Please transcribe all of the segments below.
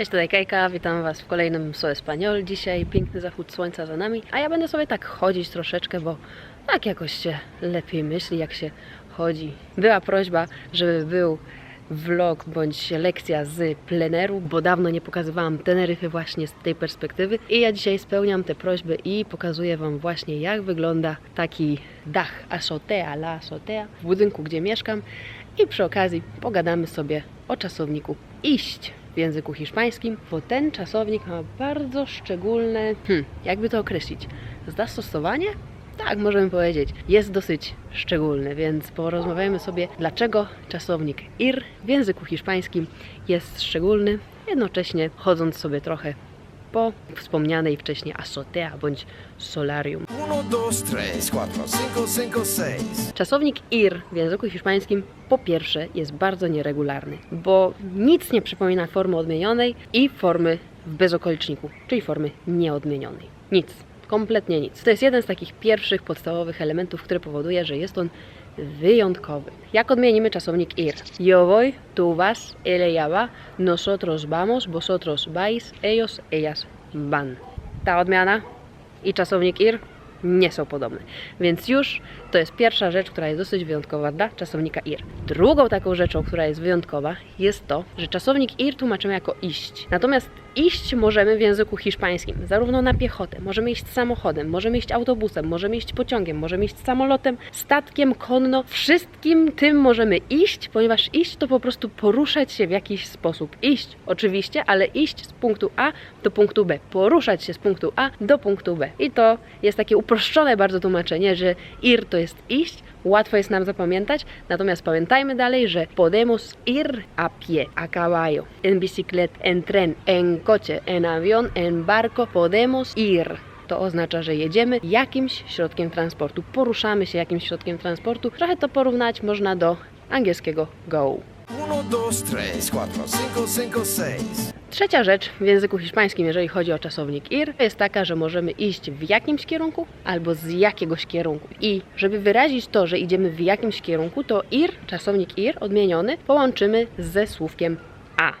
Cześć, tutaj Kajka, witam Was w kolejnym So Espanol. Dzisiaj piękny zachód słońca za nami, a ja będę sobie tak chodzić troszeczkę, bo tak jakoś się lepiej myśli, jak się chodzi. Była prośba, żeby był vlog bądź lekcja z pleneru, bo dawno nie pokazywałam Teneryfy właśnie z tej perspektywy i ja dzisiaj spełniam te prośby i pokazuję Wam właśnie jak wygląda taki dach azotea, la azotea w budynku, gdzie mieszkam i przy okazji pogadamy sobie o czasowniku iść w języku hiszpańskim, bo ten czasownik ma bardzo szczególne, hmm, jakby to określić, zastosowanie? Tak, możemy powiedzieć. Jest dosyć szczególny, więc porozmawiajmy sobie, dlaczego czasownik ir w języku hiszpańskim jest szczególny, jednocześnie chodząc sobie trochę po wspomnianej wcześniej azotea bądź solarium. 1, 2, 3, 4, 5, 5, 6. Czasownik ir w języku hiszpańskim po pierwsze jest bardzo nieregularny, bo nic nie przypomina formy odmienionej i formy w bezokoliczniku, czyli formy nieodmienionej. Nic, kompletnie nic. To jest jeden z takich pierwszych podstawowych elementów, który powoduje, że jest on wyjątkowy. Jak odmienimy czasownik ir? Yo voy, tú vas, él ella va, nosotros vamos, vosotros vais, ellos, ellas van. Ta odmiana i czasownik ir nie są podobne. Więc już to jest pierwsza rzecz, która jest dosyć wyjątkowa dla czasownika ir. Drugą taką rzeczą, która jest wyjątkowa, jest to, że czasownik ir tłumaczymy jako iść. Natomiast iść możemy w języku hiszpańskim, zarówno na piechotę, możemy iść samochodem, możemy iść autobusem, możemy iść pociągiem, możemy iść samolotem, statkiem, konno. Wszystkim tym możemy iść, ponieważ iść to po prostu poruszać się w jakiś sposób. Iść oczywiście, ale iść z punktu A do punktu B. Poruszać się z punktu A do punktu B. I to jest takie uproszczone bardzo tłumaczenie, że ir to jest iść, łatwo jest nam zapamiętać, natomiast pamiętajmy dalej, że podemos ir a pie, a caballo, en bicicleta, en tren, en coche, en avión, en barco, podemos ir. To oznacza, że jedziemy jakimś środkiem transportu, poruszamy się jakimś środkiem transportu. Trochę to porównać można do angielskiego go. 1, 2, 3, 4, 5, 5, 6. Trzecia rzecz w języku hiszpańskim, jeżeli chodzi o czasownik ir, jest taka, że możemy iść w jakimś kierunku albo z jakiegoś kierunku. I żeby wyrazić to, że idziemy w jakimś kierunku, to ir, czasownik ir odmieniony, połączymy ze słówkiem a.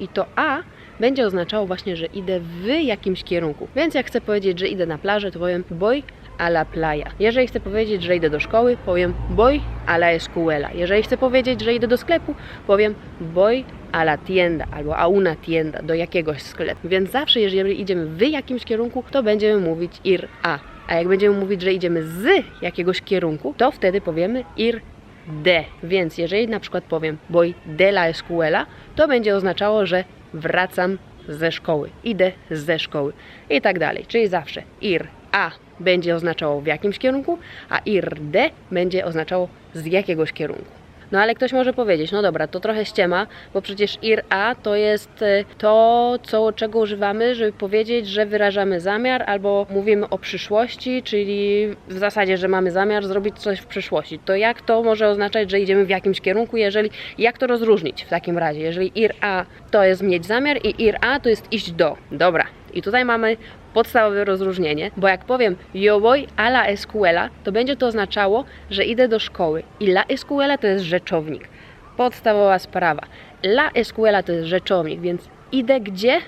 I to a będzie oznaczało właśnie, że idę w jakimś kierunku. Więc jak chcę powiedzieć, że idę na plażę, to powiem voy a la playa. Jeżeli chcę powiedzieć, że idę do szkoły, powiem voy a la escuela. Jeżeli chcę powiedzieć, że idę do sklepu, powiem voy a la tienda albo a una tienda, do jakiegoś sklepu. Więc zawsze, jeżeli idziemy w jakimś kierunku, to będziemy mówić ir a. A jak będziemy mówić, że idziemy z jakiegoś kierunku, to wtedy powiemy ir de. Więc jeżeli na przykład powiem voy de la escuela, to będzie oznaczało, że wracam ze szkoły, idę ze szkoły i tak dalej. Czyli zawsze ir a będzie oznaczało w jakimś kierunku, a ir de będzie oznaczało z jakiegoś kierunku. No ale ktoś może powiedzieć, no dobra, to trochę ściema, bo przecież ir a to jest e, to, co, czego używamy, żeby powiedzieć, że wyrażamy zamiar albo mówimy o przyszłości, czyli w zasadzie, że mamy zamiar zrobić coś w przyszłości. To jak to może oznaczać, że idziemy w jakimś kierunku, jeżeli, jak to rozróżnić w takim razie? Jeżeli ir a to jest mieć zamiar i ir a to jest iść do. Dobra, i tutaj mamy podstawowe rozróżnienie, bo jak powiem yo voy a la escuela, to będzie to oznaczało, że idę do szkoły. I la escuela to jest rzeczownik. Podstawowa sprawa. La escuela to jest rzeczownik, więc idę gdzie?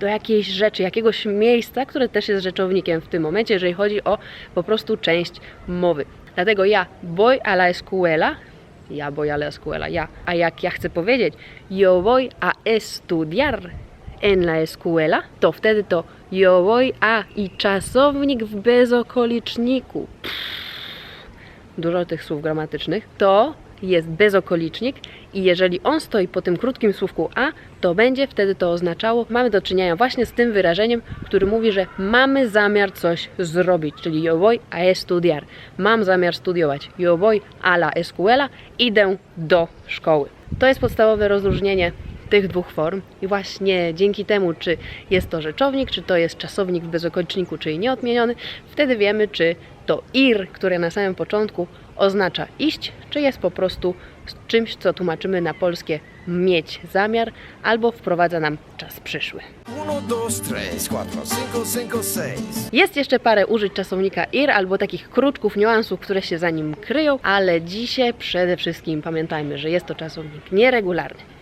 Do jakiejś rzeczy, jakiegoś miejsca, które też jest rzeczownikiem w tym momencie, jeżeli chodzi o po prostu część mowy. Dlatego ja voy a la escuela, ja voy a la escuela, ja. A jak ja chcę powiedzieć yo voy a estudiar en la escuela, to wtedy to yo voy a i czasownik w bezokoliczniku. Dużo tych słów gramatycznych. To jest bezokolicznik i jeżeli on stoi po tym krótkim słówku a, to będzie wtedy to oznaczało, mamy do czynienia właśnie z tym wyrażeniem, który mówi, że mamy zamiar coś zrobić, czyli yo voy a estudiar. Mam zamiar studiować. Yo voy a la escuela, idę do szkoły. To jest podstawowe rozróżnienie tych dwóch form i właśnie dzięki temu, czy jest to rzeczownik, czy to jest czasownik w bezokoliczniku, czyli nieodmieniony, wtedy wiemy, czy to ir, które na samym początku oznacza iść, czy jest po prostu czymś, co tłumaczymy na polskie mieć zamiar, albo wprowadza nam czas przyszły. 1, 2, 3, 4, 5, 5, 6. Jest jeszcze parę użyć czasownika ir albo takich kruczków, niuansów, które się za nim kryją, ale dzisiaj przede wszystkim pamiętajmy, że jest to czasownik nieregularny.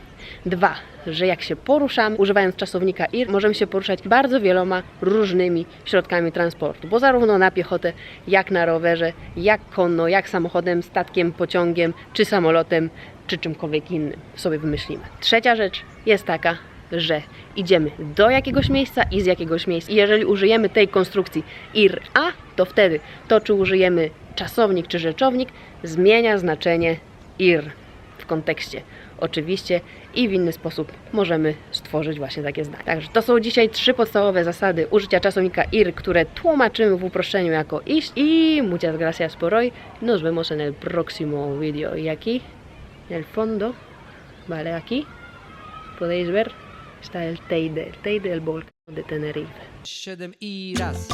Dwa, że jak się poruszamy, używając czasownika IR, możemy się poruszać bardzo wieloma różnymi środkami transportu, bo zarówno na piechotę, jak na rowerze, jak konno, jak samochodem, statkiem, pociągiem, czy samolotem, czy czymkolwiek innym sobie wymyślimy. Trzecia rzecz jest taka, że idziemy do jakiegoś miejsca i z jakiegoś miejsca. I jeżeli użyjemy tej konstrukcji IR-A, to wtedy to, czy użyjemy czasownik czy rzeczownik, zmienia znaczenie IR kontekście. Oczywiście i w inny sposób możemy stworzyć właśnie takie zdanie. Także to są dzisiaj trzy podstawowe zasady użycia czasownika IR, które tłumaczymy w uproszczeniu jako iść. I muchas gracias por hoy. Nos vemos en el próximo video. Y aquí, en el fondo, vale, aquí podéis ver, está el Teide, el Teide del volcán de Tenerife. Siedem i raz.